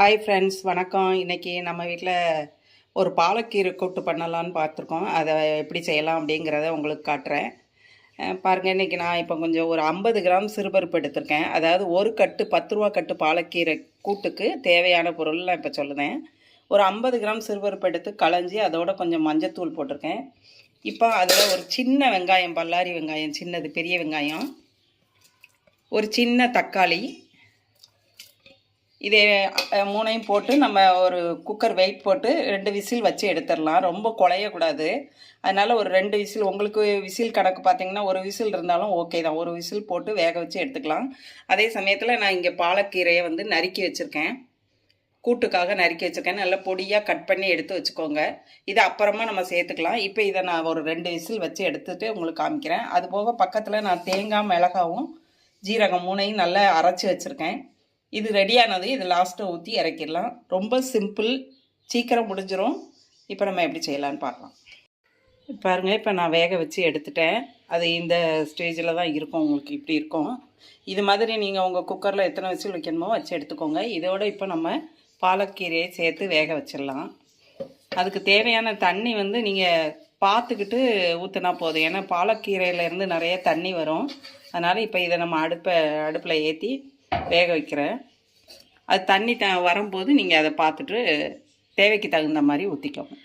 Hi friends வணக்கம். இன்றைக்கி நம்ம வீட்டில் ஒரு பாலக்கீரை கூட்டு பண்ணலான்னு பார்த்துருக்கோம் அதை எப்படி செய்யலாம் அப்படிங்கிறத உங்களுக்கு காட்டுறேன். பாருங்கள் இன்றைக்கி நான் இப்போ கொஞ்சம் ஒரு ஐம்பது கிராம் சிறுபருப்பு எடுத்திருக்கேன். அதாவது ஒரு கட்டு பத்து ரூபா கட்டு பாலக்கீரை கூட்டுக்கு தேவையான பொருள் நான் இப்போ சொல்லுதேன். ஒரு ஐம்பது கிராம் சிறுபருப்பு எடுத்து களைஞ்சி அதோட கொஞ்சம் மஞ்சத்தூள் போட்டிருக்கேன். இப்போ அதில் ஒரு சின்ன வெங்காயம் பல்லாரி வெங்காயம் சின்னது பெரிய வெங்காயம் ஒரு சின்ன தக்காளி இதே மூணையும் போட்டு நம்ம ஒரு குக்கர் வெயிட் போட்டு ரெண்டு விசில் வச்சு எடுத்துடலாம். ரொம்ப குழையக்கூடாது. அதனால் ஒரு ரெண்டு விசில் உங்களுக்கு விசில் கணக்கு பார்த்தீங்கன்னா ஒரு விசில் இருந்தாலும் ஓகே தான். ஒரு விசில் போட்டு வேக வச்சு எடுத்துக்கலாம். அதே சமயத்தில் நான் இங்கே பாலக்கீரையை வந்து நறுக்கி வச்சுருக்கேன். கூட்டுக்காக நறுக்கி வச்சுருக்கேன். நல்லா பொடியாக கட் பண்ணி எடுத்து வச்சுக்கோங்க. இதை அப்புறமா நம்ம சேர்த்துக்கலாம். இப்போ இதை நான் ஒரு ரெண்டு விசில் வச்சு எடுத்துகிட்டு உங்களுக்கு காமிக்கிறேன். அது போக பக்கத்தில் நான் தேங்காய் மிளகாவும் ஜீரகம் மூணையும் நல்லா அரைச்சி வச்சுருக்கேன். இது ரெடியானது இது லாஸ்ட்டை ஊற்றி இறக்கிடலாம். ரொம்ப சிம்பிள் சீக்கிரம் முடிஞ்சிடும் இப்போ நம்ம எப்படி செய்யலான்னு பார்க்கலாம். பாருங்கள் இப்போ நான் வேக வச்சு எடுத்துட்டேன். அது இந்த ஸ்டேஜில் தான் இருக்கும் உங்களுக்கு இப்படி இருக்கும். இது மாதிரி நீங்கள் உங்கள் குக்கரில் எத்தனை வச்சு வைக்கணுமோ வச்சு எடுத்துக்கோங்க. இதோட இப்போ நம்ம பாலக்கீரையை சேர்த்து வேக வச்சிடலாம். அதுக்கு தேவையான தண்ணி வந்து நீங்கள் பார்த்துக்கிட்டு ஊற்றினா போதும். ஏன்னா பாலக்கீரையிலேருந்து நிறைய தண்ணி வரும். அதனால் இப்போ இதை நம்ம அடுப்பை அடுப்பில் ஏற்றி வேக வைக்கிறேன். அது தண்ணி த வரும்போது நீங்கள் அதை பார்த்துட்டு தேவைக்கு தகுந்த மாதிரி ஊற்றிக்கோங்க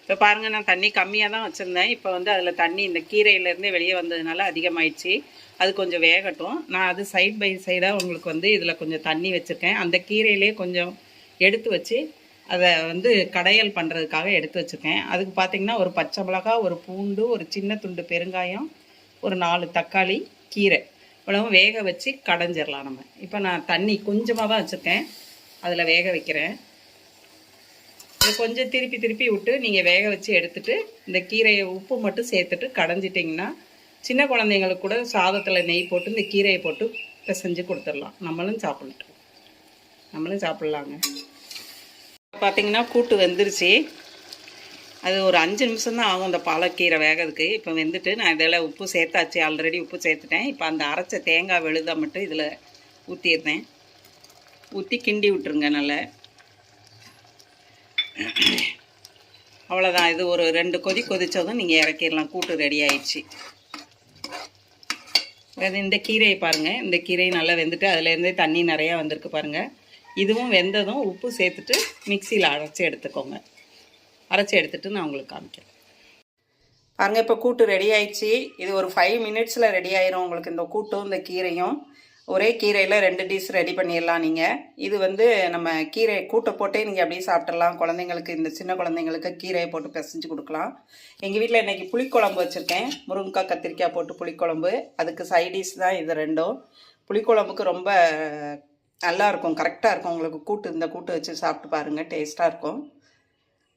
இப்போ பாருங்கள் நான் தண்ணி கம்மியாக தான் வச்சுருந்தேன். இப்போ வந்து அதில் தண்ணி இந்த கீரையிலேருந்தே வெளியே வந்ததுனால அதிகமாயிடுச்சு. அது கொஞ்சம் வேகட்டும். நான் அது சைட் பை சைடாக உங்களுக்கு வந்து இதில் கொஞ்சம் தண்ணி வச்சுருக்கேன். அந்த கீரையிலே கொஞ்சம் எடுத்து வச்சு அதை வந்து கடையல் பண்ணுறதுக்காக எடுத்து வச்சுருக்கேன். அதுக்கு பார்த்தீங்கன்னா ஒரு பச்சை மிளகா ஒரு பூண்டு ஒரு சின்ன துண்டு பெருங்காயம் ஒரு நாலு தக்காளி கீரை. இவ்வளவும் வேக வச்சு கடைஞ்சிடலாம் நம்ம. இப்போ நான் தண்ணி கொஞ்சமாக தான் வச்சுருக்கேன். அதில் வேக வைக்கிறேன். இது கொஞ்சம் திருப்பி திருப்பி விட்டு நீங்கள் வேக வச்சு எடுத்துட்டு இந்த கீரையை உப்பு மட்டும் சேர்த்துட்டு கடைஞ்சிட்டிங்கன்னா சின்ன குழந்தைங்களுக்கு கூட சாதத்தில் நெய் போட்டு இந்த கீரையை போட்டு பிசைஞ்சு கொடுத்துடலாம். நம்மளும் சாப்பிடட்டும். நம்மளும் சாப்பிட்லாங்க. பார்த்தீங்கன்னா கூட்டு வெந்துருச்சு. அது ஒரு அஞ்சு நிமிஷம் தான் ஆகும் அந்த பாலக்கீரை வேகிறதுக்கு. இப்போ வெந்துட்டு நான் இதில் உப்பு சேர்த்தாச்சு. ஆல்ரெடி உப்பு சேர்த்துட்டேன். இப்போ அந்த அரைச்ச தேங்காய் விழுதை மட்டும் இதில் ஊற்றிடுறேன் ஊற்றி கிண்டி விட்டுருங்க நல்லா. அவ்வளோதான் இது ஒரு ரெண்டு கொதி கொதித்ததும் நீங்கள் இறக்கிடலாம். கூட்டு ரெடி ஆயிடுச்சு. அது இந்த கீரையை பாருங்கள் இந்த கீரை நல்லா வெந்துட்டு அதுலேருந்தே தண்ணி நிறையா வந்திருக்கு பாருங்கள் இதுவும் வெந்ததும் உப்பு சேர்த்துட்டு மிக்சியில் அரைச்சி எடுத்துக்கோங்க. அரைச்சி எடுத்துட்டு நான் உங்களுக்கு காமிக்கிறேன். பாருங்க இப்போ கூட்டு ரெடி ஆயிடுச்சு. இது ஒரு ஃபைவ் மினிட்ஸில் ரெடி ஆயிரும் உங்களுக்கு இந்த கூட்டும் இந்த கீரையும். ஒரே கீரையில் ரெண்டு டிஷ் ரெடி பண்ணிடலாம் நீங்கள் இது வந்து நம்ம கீரை கூட்டை போட்டே நீங்கள் அப்படியே சாப்பிட்றலாம் குழந்தைங்களுக்கு இந்த சின்ன குழந்தைங்களுக்கு கீரையை போட்டு பிசைஞ்சு கொடுக்கலாம். எங்கள் வீட்டில் இன்றைக்கி புளிக்குழம்பு வச்சுருக்கேன். முருங்கைக்காய் கத்திரிக்காய் போட்டு புளிக்குழம்பு. அதுக்கு சைடிஷ் தான் இது ரெண்டும். புளிக்குழம்புக்கு ரொம்ப நல்லாயிருக்கும் கரெக்டாக இருக்கும். உங்களுக்கு கூட்டு இந்த கூட்டு வச்சு சாப்பிட்டு பாருங்கள் டேஸ்ட்டாக இருக்கும்.